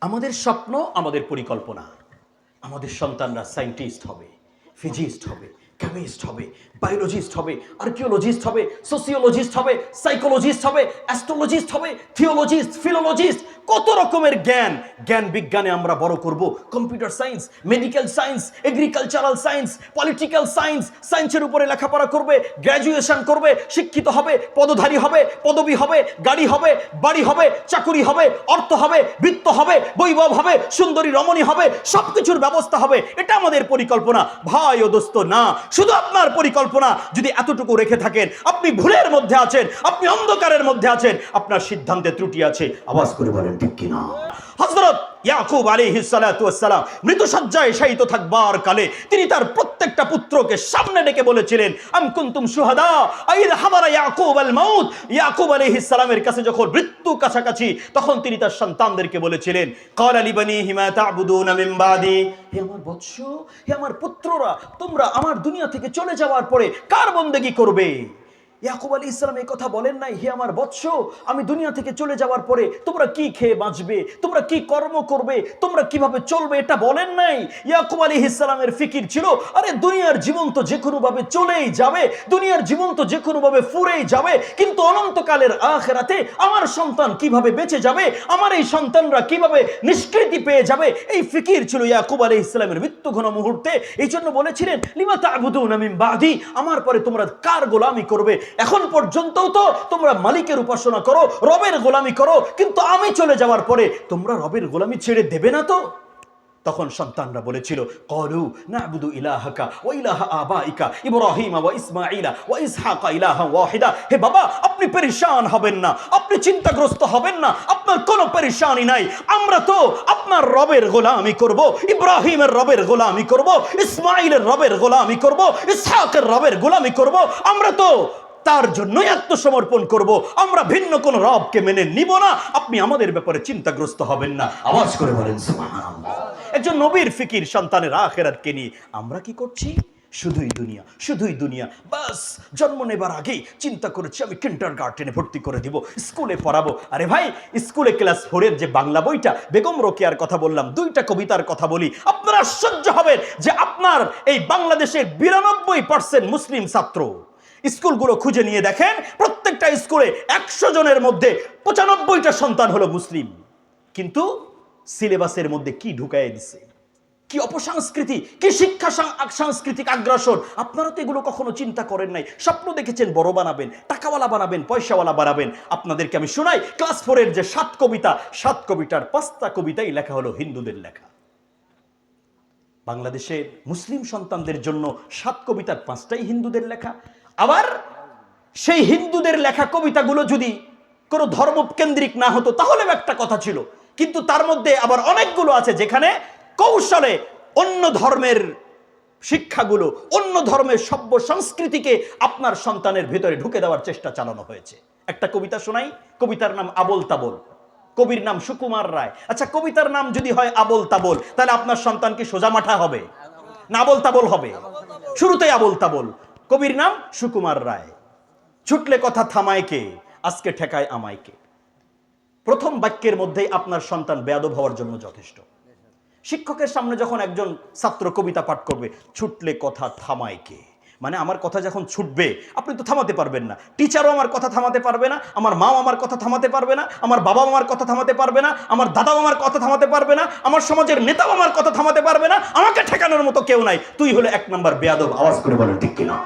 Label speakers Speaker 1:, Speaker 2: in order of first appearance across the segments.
Speaker 1: আমাদের স্বপ্ন আমাদের পরিকল্পনা। আমাদের সন্তানরা সায়েন্টিস্ট হবে ফিজিস্ট হবে কেমিস্ট হবে বায়োলজিস্ট হবে আর্কিওলজিস্ট হবে সোসিওলজিস্ট হবে সাইকোলজিস্ট হবে অ্যাস্ট্রোলজিস্ট হবে থিওলজিস্ট ফিলোলজিস্ট কত রকমের জ্ঞান। জ্ঞান বিজ্ঞানে আমরা বড় করব। Computer science medical science agricultural science political science সায়েন্সের উপরে লেখাপড়া করবে গ্র্যাজুয়েশন করবে, শিক্ষিত হবে, পদধারী হবে, পদবী হবে, গাড়ি হবে, বাড়ি হবে, চাকুরি হবে, অর্থ হবে, বৃত্ত হবে, বৈভব হবে, সুন্দরী রমণী হবে, সবকিছুর ব্যবস্থা হবে। এটা আমাদের পরিকল্পনা। ভাই ও দোস্ত, না শুধু আপনার পরিকল্পনা যদি এতটুকু রেখে থাকেন, আপনি ভুলের মধ্যে আছেন, আপনি অন্ধকারের মধ্যে আছেন, আপনার সিদ্ধান্তে ত্রুটি আছে। আওয়াজ করে বলেন, ঠিক কিনা? হজরত ইয়াকুব আলাইহিস সালাতু ওয়াসসালাম মৃত সজ্জায় শায়িত থাকবার কালে তিনি তার প্রত্যেকটা পুত্রকে সামনে ডেকে বলেছিলেন, আম কুনতুম শুহাদা? আইদ হাদারা ইয়াকুব আল মাউত? ইয়াকুব আলাইহিস সালামের কাছে যখন মৃত্যু কাছাকাছি, তখন তিনি তার সন্তানদেরকে বলেছিলেন ক্বাল লিবানিহি মা তা'বুদুনা মিন বাদি? হে আমার বৎস, হে আমার পুত্ররা, তোমরা আমার দুনিয়া থেকে চলে যাওয়ার পরে কার বন্দেগী করবে? ইয়াকুব আলী ইসলাম এই কথা বলেন নাই, হে আমার বৎস, আমি দুনিয়া থেকে চলে যাওয়ার পরে তোমরা কি খেয়ে বাঁচবে, তোমরা কি কর্ম করবে, তোমরা কীভাবে চলবে এটা বলেন নাই? ইয়াকুব আলী ইসলামের ফিকির ছিল, আরে দুনিয়ার জীবন তো যে কোনোভাবে চলেই যাবে, দুনিয়ার জীবন তো যে কোনোভাবে ফুরেই যাবে, কিন্তু অনন্তকালের আখেরাতে আমার সন্তান কীভাবে বেঁচে যাবে, আমার এই সন্তানরা কীভাবে নিষ্কৃতি পেয়ে যাবে? এই ফিকির ছিল ইয়াকুব আলী ইসলামের মৃত্যু ঘন মুহূর্তে। এই জন্য বলেছিলেন, লিমা তা'বুদুনা মিন বাদি? আমার পরে তোমরা কার গোলামি করবে? এখন পর্যন্তও তো তোমরা মালিকের উপাসনা করো, রবের গোলামি করো, কিন্তু আমি চলে যাওয়ার পরে তোমরা রবের গোলামি ছেড়ে দেবে না তো? তখন সন্তানরা বলেছিল, কলু নাবুদু ইলাহাকা ওয়া ইলাহা আবাইকা ইব্রাহিম ওয়া ইসমাঈলা ওয়া ইসহাকা ইলাহা ওয়াহিদা। হে বাবা, আপনি পেরেশান হবেন না, আপনি চিন্তাগ্রস্ত হবেন না, আপনার কোনো পেরেশানি নাই। আমরা তো আপনার রবের গোলামি করব, ইব্রাহিমের রবের গোলামি করব ইসমাইলের রবের গোলামি করব, ইসহাকের রবের গোলামি করব। আমরা তো তার জন্যই আত্মসমর্পণ করব। আমরা ভিন্ন কোন রবকে মেনে নিব না। আপনি আমাদের ব্যাপারে চিন্তাগ্রস্ত হবেন না। আওয়াজ করে বলেন একজন নবীর ফিকির সন্তানের আখেরাতকে নিয়ে আমরা কি করছি? শুধুই দুনিয়া শুধুই দুনিয়া। বাস, জন্ম নেবার আগেই চিন্তা করেছি, আমি কিন্টার গার্ডেনে ভর্তি করে দিব, স্কুলে পড়াবো। আরে ভাই, স্কুলে ক্লাস ফোরের যে বাংলা বইটা, বেগম রোকেয়ার কথা বললাম, দুইটা কবিতার কথা বলি। আপনারা আশ্চর্য হবেন যে আপনার এই বাংলাদেশের বিরানব্বই পার্সেন্ট মুসলিম ছাত্র স্কুলগুলো খুঁজে নিয়ে দেখেন, প্রত্যেকটা স্কুলে একশো জনের মধ্যে পঁচানব্বইটা সন্তান হলো মুসলিম। কিন্তু সিলেবাসের মধ্যে কি ঢুকাই দিছে? কি অপসংস্কৃতি, কি শিক্ষা সাংস্কৃতিক আগ্রাসন? আপনারা তো এগুলো কখনো চিন্তা করেন নাই। স্বপ্ন দেখেছেন, বড় বানাবেন, টাকাওয়ালা বানাবেন, পয়সাওয়ালা বানাবেন। আপনাদেরকে আমি শোনাই, ক্লাস ফোরের যে সাত কবিতা, সাত কবিতার পাঁচটা কবিতাই লেখা হলো হিন্দুদের লেখা। বাংলাদেশের মুসলিম সন্তানদের জন্য সাত কবিতার পাঁচটাই হিন্দুদের লেখা। আবার সেই হিন্দুদের লেখা কবিতাগুলো যদি কোনো ধর্মকেন্দ্রিক না হতো, তাহলেও একটা কথা ছিল। কিন্তু তার মধ্যে আবার অনেকগুলো আছে যেখানে কৌশলে অন্য ধর্মের শিক্ষাগুলো, অন্য ধর্মের সভ্য সংস্কৃতিকে আপনার সন্তানের ভেতরে ঢুকে দেওয়ার চেষ্টা চালানো হয়েছে। একটা কবিতা শোনাই, কবিতার নাম আবল তাবল। কবির নাম সুকুমার রায়। আচ্ছা কবিতার নাম যদি হয় আবল তাবল, তাহলে আপনার সন্তান কি সোজা মাঠা হবে? না আবল তাবল হবে? শুরুতেই আবল তাবল। কবির নাম সুকুমার রায়। ছুটলে কথা থামায় কে? আজকে ঠেকায় আমায়কে প্রথম বাক্যের মধ্যেই আপনার সন্তান বেয়াদব হওয়ার জন্য যথেষ্ট। শিক্ষকের সামনে যখন একজন ছাত্র কবিতা পাঠ করবে, ছুটলে কথা থামায় কে? মানে আমার কথা যখন ছুটবে, আপনি তো থামাতে পারবেন না। টিচারও আমার কথা থামাতে পারবে না, আমার মাও আমার কথা থামাতে পারবে না, আমার বাবা আমার কথা থামাতে পারবে না, আমার দাদাও আমার কথা থামাতে পারবে না, আমার সমাজের নেতাও আমার কথা থামাতে পারবে না, আমাকে ঠেকানোর মতো কেউ নাই। তুই হলো এক নম্বর বেয়াদব, আওয়াজ করে বলেন ঠিক কিনা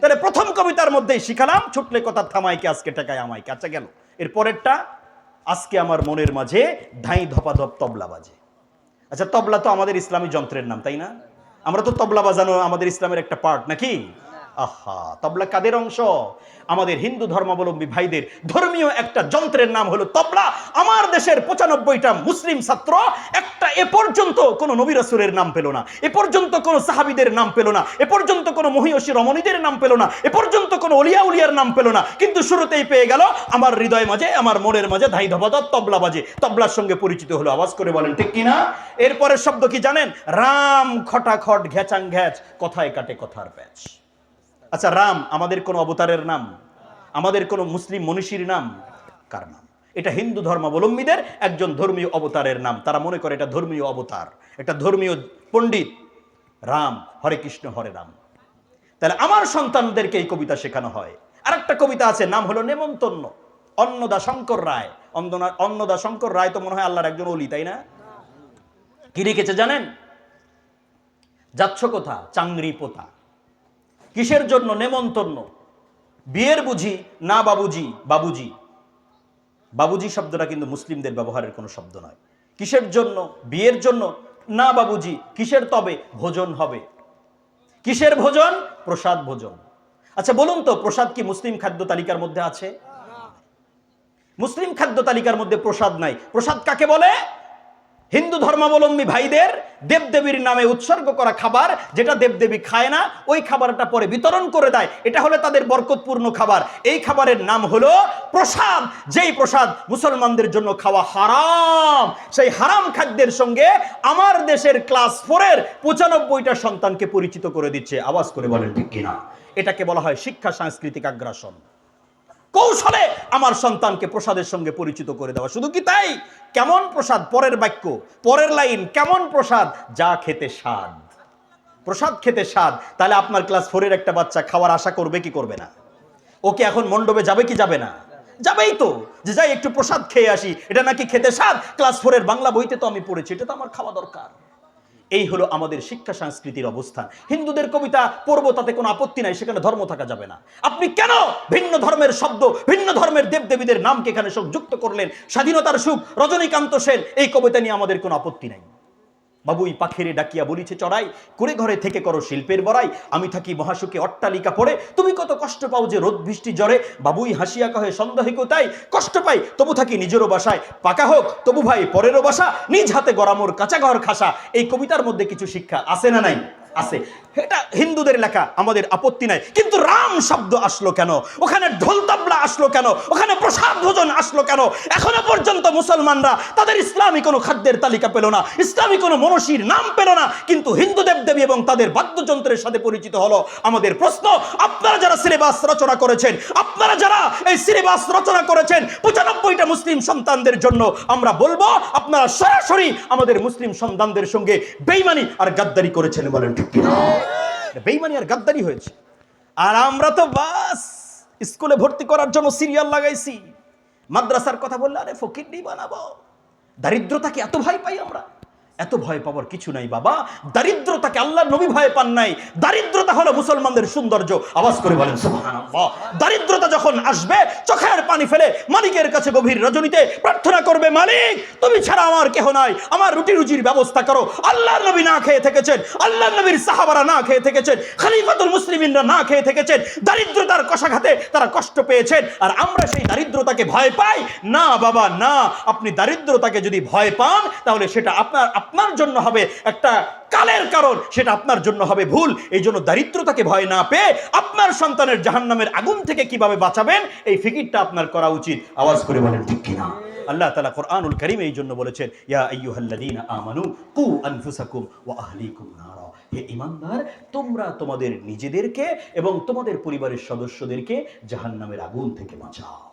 Speaker 1: তাহলে প্রথম কবিতার মধ্যেই শিখালাম, ছুটলে কথা থামাইকে আজকে ঠেকায় আমাইকে আচ্ছা গেল। এর পরেরটা, আজকে আমার মনের মাঝে ধাই ধপাধপ তবলা বাজে। আচ্ছা তবলা তো আমাদের ইসলামী যন্ত্রের নাম, তাই না? আমরা তো তবলা বাজানো আমাদের ইসলামের একটা পার্ট নাকি? আহা, তবলা কাদের অংশ? আমাদের হিন্দু ধর্মাবলম্বী ভাইদের ধর্মীয় একটা যন্ত্রের নাম হলো তবলা। আমার দেশের পঁচানব্বইটা মুসলিম ছাত্র একটা এ পর্যন্ত কোনো নবী নাম পেল না, এ পর্যন্ত কোনো সাহাবিদের নাম পেল না, এ পর্যন্ত কোনো মহিষী রমণীদের নাম পেল না, এ পর্যন্ত কোনো অলিয়া উলিয়ার নাম পেল না। কিন্তু শুরুতেই পেয়ে গেল আমার হৃদয় মাঝে, আমার মনের মাঝে ধাই ধবাদত তবলা বাজে। তবলার সঙ্গে পরিচিত হলো, আওয়াজ করে বলেন, ঠিক কিনা? এরপরের শব্দ কি জানেন? রাম খটাখট ঘ্যাচাং ঘ্যাচ, কথায় কাটে কথার প্যাচ আচ্ছা রাম, আমাদের কোন অবতারের নাম? আমাদের কোন মুসলিম মনীষীর নাম? কার নাম? এটা হিন্দু ধর্মাবলম্বীদের একজন ধর্মীয় অবতারের নাম। তারা মনে করে এটা ধর্মীয় অবতার, এটা ধর্মীয় পণ্ডিত। রাম, হরে কৃষ্ণ, হরে রাম। তাহলে আমার সন্তানদেরকে এই কবিতা শেখানো হয়। আর একটা কবিতা আছে, নাম হলো নেমন্তন্ন। অন্নদা শঙ্কর রায়। অন্দনা- অন্নদা শঙ্কর রায় তো মনে হয় আল্লাহর একজন অলি, তাই না? কি লিখেছে জানেন? যাচ্ছ কোথা? চাংরি পোতা কিসের জন্য? নেমন্তন্ন। বিয়ের বুঝি? না বাবুজি বাবুজি। বাবুজি শব্দটা কিন্তু মুসলিমদের ব্যবহারের কোনো শব্দ নয়। কিসের জন্য? বিয়ের জন্য? না বাবুজি, কিসের তবে? ভোজন হবে। কিসের ভোজন? প্রসাদ ভোজন। আচ্ছা বলুন তো, প্রসাদ কি মুসলিম খাদ্য তালিকার মধ্যে আছে? মুসলিম খাদ্য তালিকার মধ্যে প্রসাদ নাই। প্রসাদ কাকে বলে? হিন্দু ধর্মাবলম্বী ভাইদের দেবদেবীর নামে উৎসর্গ করা খাবার যেটা দেবদেবী খায় না, ওই খাবারটা পরে বিতরণ করে দেয়। এটা হলো তাদের বরকতপূর্ণ খাবার। এই খাবারের নাম হলো প্রসাদ। যেই প্রসাদ মুসলমানদের জন্য খাওয়া হারাম, সেই হারাম খাদ্যের সঙ্গে আমার দেশের ক্লাস ফোরের পঁচানব্বইটা সন্তানকে পরিচিত করে দিচ্ছে। আওয়াজ করে বলেন ঠিক কিনা? এটাকে বলা হয় শিক্ষা সাংস্কৃতিক আগ্রাসন। কৌশলে আমার সন্তানকে প্রসাদের সঙ্গে পরিচিত করে দেওয়া। শুধু কি তাই? কেমন প্রসাদ? পরের বাক্য, পরের লাইন, কেমন প্রসাদ? যা খেতে স্বাদ। প্রসাদ খেতে স্বাদ। তাহলে আপনার ক্লাস ফোরের একটা বাচ্চা খাওয়ার আশা করবে কি করবে না? ওকে এখন মণ্ডপে যাবে কি যাবে না? যাবেই তো। যে যাই একটু প্রসাদ খেয়ে আসি, এটা নাকি খেতে স্বাদ? ক্লাস ফোরের বাংলা বইতে তো আমি পড়েছি, এটা তো আমার খাওয়া দরকার। এই হলো আমাদের শিক্ষা সংস্কৃতির অবস্থান। হিন্দুদের কবিতা পড়ব, তাতে কোনো আপত্তি নাই, সেখানে ধর্ম থাকা যাবে না। আপনি কেন ভিন্ন ধর্মের শব্দ, ভিন্ন ধর্মের দেবদেবীদের নামকে এখানে সুখ যুক্ত করলেন? স্বাধীনতার সুখ, রজনীকান্ত সেন, এই কবিতা নিয়ে আমাদের কোনো আপত্তি নাই। বাবুই পাখিরে ডাকিয়া বলিছে, চড়াই করে ঘরে থেকে করো শিল্পের বড়াই, আমি থাকি মহাশুকে অট্টালিকা পড়ে, তুমি কত কষ্ট পাও যে রোদ বৃষ্টি জ্বরে বাবুই হাসিয়া কহে, সন্দেহে কোথায়? কষ্ট পাই, তবু থাকি নিজেরও বাসায়, পাকা হোক, তবু ভাই পরেরও বাসা, নিজ হাতে গড়ামোর কাঁচা ঘর খাসা, এই কবিতার মধ্যে কিছু শিক্ষা আসে না নাই? আছে। এটা হিন্দুদের লেখা, আমাদের আপত্তি নাই। কিন্তু রাম শব্দ আসলো কেন? ওখানে ঢোল তাবলা আসলো কেন? ওখানে প্রসাদ ভোজন আসলো কেন? এখনও পর্যন্ত মুসলমানরা তাদের ইসলামী কোনো খাদ্যের তালিকা পেল না, ইসলামী কোনো মনসীর নাম পেল না, কিন্তু হিন্দু দেবদেবী এবং তাদের বাদ্যযন্ত্রের সাথে পরিচিত হলো। আমাদের প্রশ্ন, আপনারা যারা সিলেবাস রচনা করেছেন, আপনারা যারা এই সিলেবাস রচনা করেছেন, পঁচানব্বইটা মুসলিম সন্তানদের জন্য আমরা বলব, আপনারা সরাসরি আমাদের মুসলিম সন্তানদের সঙ্গে বেইমানি আর গাদ্দারি করেছেন বলেন। বেইমানি আর গাদ্দারি হয়েছে। আর আমরা তো বাস, স্কুলে ভর্তি করার জন্য সিরিয়াল লাগাইছি। মাদ্রাসার কথা বললে, আরে ফকির বানাবো দারিদ্রতাকে এত ভাই পাই আমরা। এত ভয় পাওয়ার কিছু নাই বাবা। দারিদ্রতাকে আল্লাহ নবী ভয় পান নাই। দারিদ্রতা হলো মুসলমানদের সৌন্দর্য। আওয়াজ করে বলেন দারিদ্রতা যখন আসবে, চোখের পানি ফেলে মালিকের কাছে গভীর রজনীতে প্রার্থনা করবে, মালিক, তুমি ছাড়া আমার কেহ নাই। আমার রুটি রুজির ব্যবস্থা করো। আল্লাহর নবী না খেয়ে থেকেছেন। আল্লাহ নবীর সাহাবারা না খেয়ে থেকেছেন। খলিফাতুল মুসলিমিনরা না খেয়ে থেকেছেন। দারিদ্রতার কষাঘাতে তারা কষ্ট পেয়েছেন। আর আমরা সেই দারিদ্রতাকে ভয় পাই? না বাবা, না। আপনি দারিদ্রতাকে যদি ভয় পান, তাহলে সেটা আপনার আপনার জন্য হবে একটা কালের কারণ, সেটা আপনার জন্য হবে ভুল। এই জন্য দারিদ্রতাকে ভয় না পেয়ে আপনার সন্তানের জাহান্নামের আগুন থেকে কীভাবে বাঁচাবেন, এই ফিকিরটা আপনার করা উচিত। আওয়াজ করে বলেন, ঠিক কিনা? আল্লাহ তালা কোরআনুল করিম এই জন্য বলেছেন, ইয়া আইয়ুহাল্লাযীনা আমানু কু আনফুসাকুম ওয়া আহলিকুম হে ইমানদার তোমরা তোমাদের নিজেদেরকে এবং তোমাদের পরিবারের সদস্যদেরকে জাহান্নামের আগুন থেকে বাঁচাও।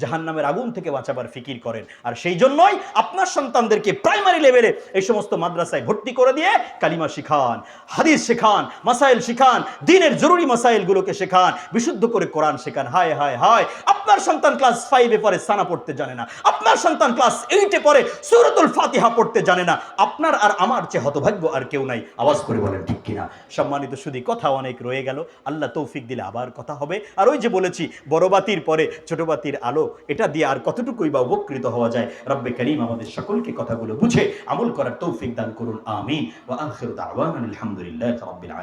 Speaker 1: জাহান্নামের আগুন থেকে বাঁচাবার ফিকির করেন। আর সেই জন্যই আপনার সন্তানদেরকে প্রাইমারি লেভেলে এই সমস্ত মাদ্রাসায় ভর্তি করে দিয়ে কালিমা শিখান, হাদিস শেখান, মাসাইল শিখান, দিনের জরুরি মাসাইলগুলোকে শেখান, বিশুদ্ধ করে কোরআন শেখান। হায় হায় হায়, আপনার সন্তান ক্লাস ফাইভে পরে সানা পড়তে জানে না। আপনার সন্তান ক্লাস এইটে পরে সুরতুল ফাতিহা পড়তে জানে না। আপনার আর আমার চেয়ে হতভাগ্য আর কেউ নাই। আওয়াজ করে বলেন, ঠিক কিনা? সম্মানিত শুধু কথা অনেক রয়ে গেল। আল্লাহ তৌফিক দিলে আবার কথা হবে। আর ওই যে বলেছি, বড় বাতির পরে ছোট বাতির আলো এটা দিয়ে আর কতটুকুই বা উপকৃত হওয়া যায়? রব্বে করিম আমাদের সকলকে কথাগুলো বুঝে আমল করার তৌফিক দান করুন, আমিন। আলহামদুলিল্লাহ রাব্বিল